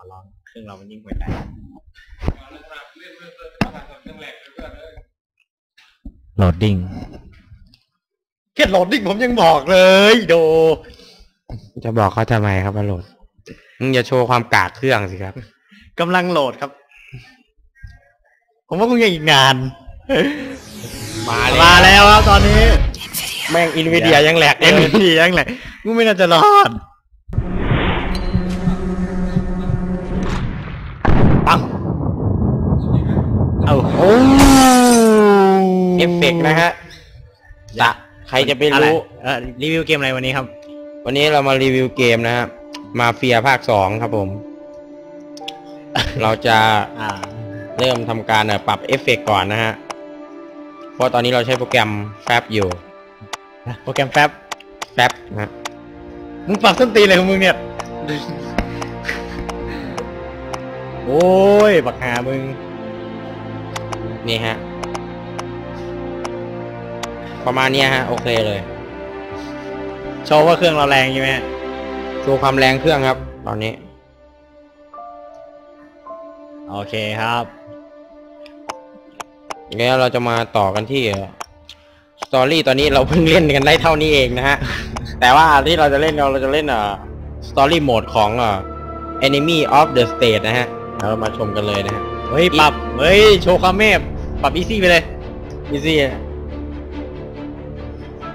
อร้องเครื่องเรามันยิ่งหัวใจโหลดดิ้งแค่โหลดดิ้งผมยังบอกเลยโดจะบอกเขาทำไมครับว่าโหลดมึงอย่าโชว์ความกากเครื่องสิครับกำลังโหลดครับ ผมว่าคงยังอีกนาน มามาแล้วครับตอนนี้ แม่งอินวิเดียยังแหลกเอ็นเลยดียังไงกูไม่น่าจะรอด เอาโอ้เอฟเฟกต์นะฮะจะใครจะไปอะไรรู้เอ่อรีวิวเกมอะไรวันนี้ครับ วันนี้เรามารีวิวเกมนะฮะมาเฟียภาคสองครับผม เราจะอ่าเริ่มทำการเอ่อปรับเอฟเฟกต์ก่อนนะฮะ เพราะตอนนี้เราใช้โปรแกรมแฟบอยู่ โปรแกรมแป๊บแฟบนะฮะมึงปรับส้นตีนอะไรของมึงเนี่ย โอ้ย บักหามึง นี่ฮะ ประมาณนี้ฮะ โอเคเลยโชว์ว่าเครื่องเราแรงใช่ไหมโชว์ความแรงเครื่องครับ ตอนนี้ โอเคครับแล้วเราจะมาต่อกันที่สตอรี่ตอนนี้เราเพิ่งเล่นกันได้เท่านี้เองนะฮะ แต่ว่าที่เราจะเล่นเราเราจะเล่นอ่อสตอรี่โหมดของอ่อ enemy of the state นะฮะเรามาชมกันเลยนะฮะ เฮ้ยปรับเฮ้ยโชว์ความเมฟปรับอีซี่ไปเลย easy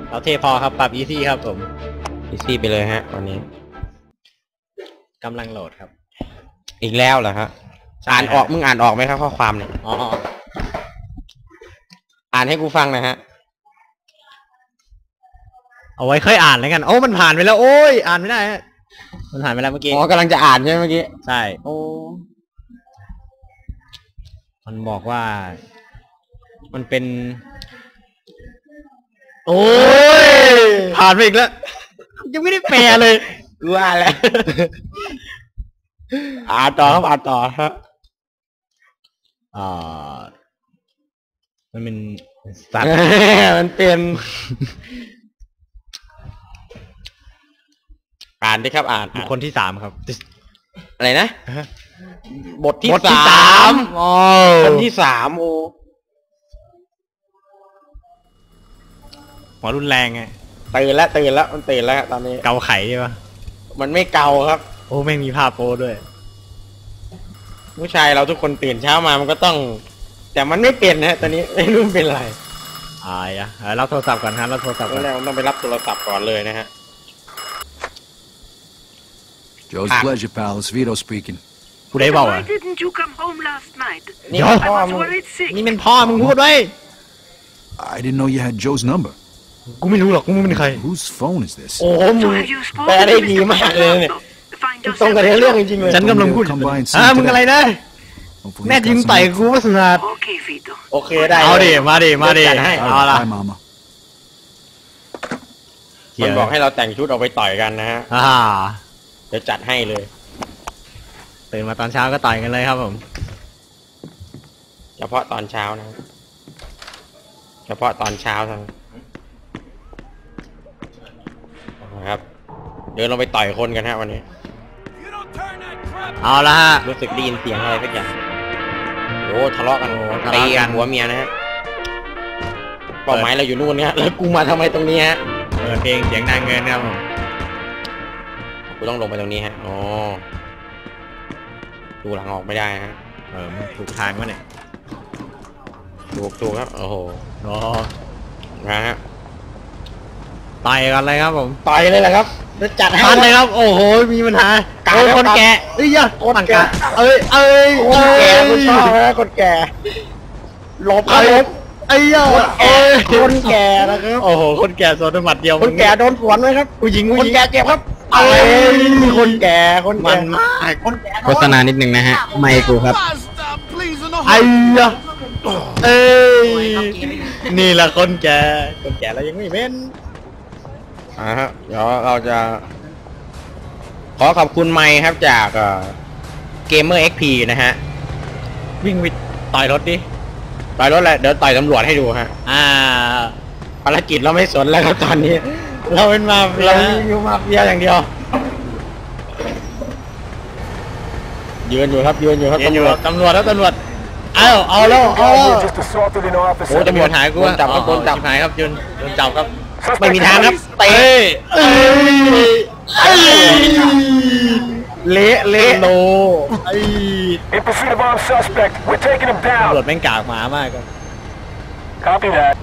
เราเทพอครับปรับอีซี่ครับผม easy ไปเลยฮะตอนนี้กำลังโหลดครับ อีกแล้วเหรอฮะใช่อ่านออกครับมึงอ่านออกไหมครับข้อความเนี่ยอ๋ออ่านให้กูฟังหนะฮะเอาไว้ค่อยอ่านแล้วกัน โอ้มันผ่านไปแล้ว โอ้ยอ่านไม่ได้ฮะมันผ่านไปแล้วเมื่อกี้อ๋อกำลังจะอ่านใช่ไหมเมื่อกี้ใช่โอ้ มันบอกว่า มันเป็น โอ้ยผ่านไปอีกแล้ว ยังไม่ได้แปลเลย กูอ่านแล้ว อ่านต่อครับอ่านต่อฮะอ่า มันเป็นสัตว์ มันเป็น อ่านดิครับ อ่านบุอ่าคนนที่สามครับ อะไรนะ บทที่บทที่สาสามม โอ้คนที่สามโอ้หัวรุนแรงไงตื่นแล้วตื่นแล้วมันตื่นแล้วตอนนี้ เกาไข่ใช่ปะมันไม่เกาครับ โอ้แม่งมีภาพโปด้วย ผู้ชายเราทุกคนตื่นเช้ามามันก็ต้อง แต่มันไม่เป็นนะตอนนี้ ไม่รู้มันเป็นอะไรอ่าอย่าเออรับโทรศัพท์ก่อนฮะรับโทรศัพท์ตก่ออนนแรกมันต้องไปรับโทรศัพท์ก่อนเลยนะฮะ Joe's Ah. pleasure, pal. It's Vito speaking. กูได้เปล่า Why อะ didn't you come home last night? นี่เดี๋ยวพ่อ I was มึง worried sick. นี่เป็นพ่อมึงพูดไว้ I didn't know you had Joe's number. กูไม่รู้หรอกกูไม่เป็นใคร Whose phone is this? โอ้โหมึ So ง have you แปล spoken ได้ to ดี Mr. มากเลยเนี่ย Fernando? Find ตรงกับ yourself เรื่องจริงๆเลยฉันกำลังพูด Come by and see อ่า me มึง today. อะไรนะ Hopefully แน่ he's จริง got some ต่อย help. กูว่าสุนัข Okay, Vito. โอเคได้เอาดิ มาดิ มาดิ จัดให้เอาละ Bye, Mama. มันบอกให้เราแต่งชุดออกไปต่อยกันนะฮะ อ่า เดี๋ยวจัดให้เลย ตื่นมาตอนเช้าก็ต่อยกันเลยครับผม เฉพาะตอนเช้านะ เฉพาะตอนเช้าเท่านั้นนะครับ เดินลงไปต่อยคนกันฮะวันนี้ เอาละฮะ รู้สึกได้ยินเสียงอะไรสักอย่างโอ้ทะเลาะกันโอ้ทะตีเลาะกักันน หัวเมียนะฮะเป้าหมายเราอยู่นู่นเนี่ยแล้วกูมาทำไมตรงนี้ฮะเปิดเพลงเสียงดังเงินครับผมกูต้องลงไปตรงนี้ฮะอ๋อ ดูหลังออกไม่ได้ฮะเออมันถูกทางวะเนี่ยถูกถูกครับ โอ้โหอ๋อนะฮะต่อยกันเลยครับผมต่อยเลยแหละครับจะจัดให้ทันเลยครับ โอ้โห มีปัญหากาโอ้ยแล้วคนครับแก่เอ้ยยะคนต่างแก่กะเอ้ยเอ้ยคนแก่เอ้ยกูชอบนะคนแก่หลบครับเอ้หลยบไอ้ยะคนแก่เอ้ยคนแก่นะครับ โอ้โห คนแก่โซนหมัดเดียวคนแก่โดนสวนไหมครับ ผู้หญิงผู้คนหญิงแก่เจ็บครับ เอ้ยคนแก่คนมัแก่นมากคนแก่โฆษณานิดนึงนะฮะ ไม่กูครับ ไอ้ยะเอ้ยนี่แหละคนแก่คนแก่เรายังไม่เป็นอ่าฮะเดี๋ยวเราจะ ขอขอบคุณไมค์ครับจากเกมเมอร์เอ็กพีนะฮะ วิ่งไปต่อยรถดิต่อยรถแหละเดี๋ยวต่อยตำรวจให้ดูฮะ อ่าภารกิจเราไม่สนแล้วครับตอนนี้ เราเป็นมาเฟียเราอยู่มาเฟียอย่างเดียว ยืนอยู่ครับยืนอยู่ครับเรียนตำอรยู่วจตำรวจแล้วตำรวจเอ้าเอาแล้วเอาแล้ว just assaulted an โอ้ officer. ตำรวจหายกูโดนจับครับโดนจับชิหายครับยุนโดนจับครับไม่มีทางครับเอ้ยเอ้ยเอ้ยเละเละโลไอ้ In pursuit of armed suspect. We're taking him ตำรวจ down. แม่งกากหมามากครับ Copy that.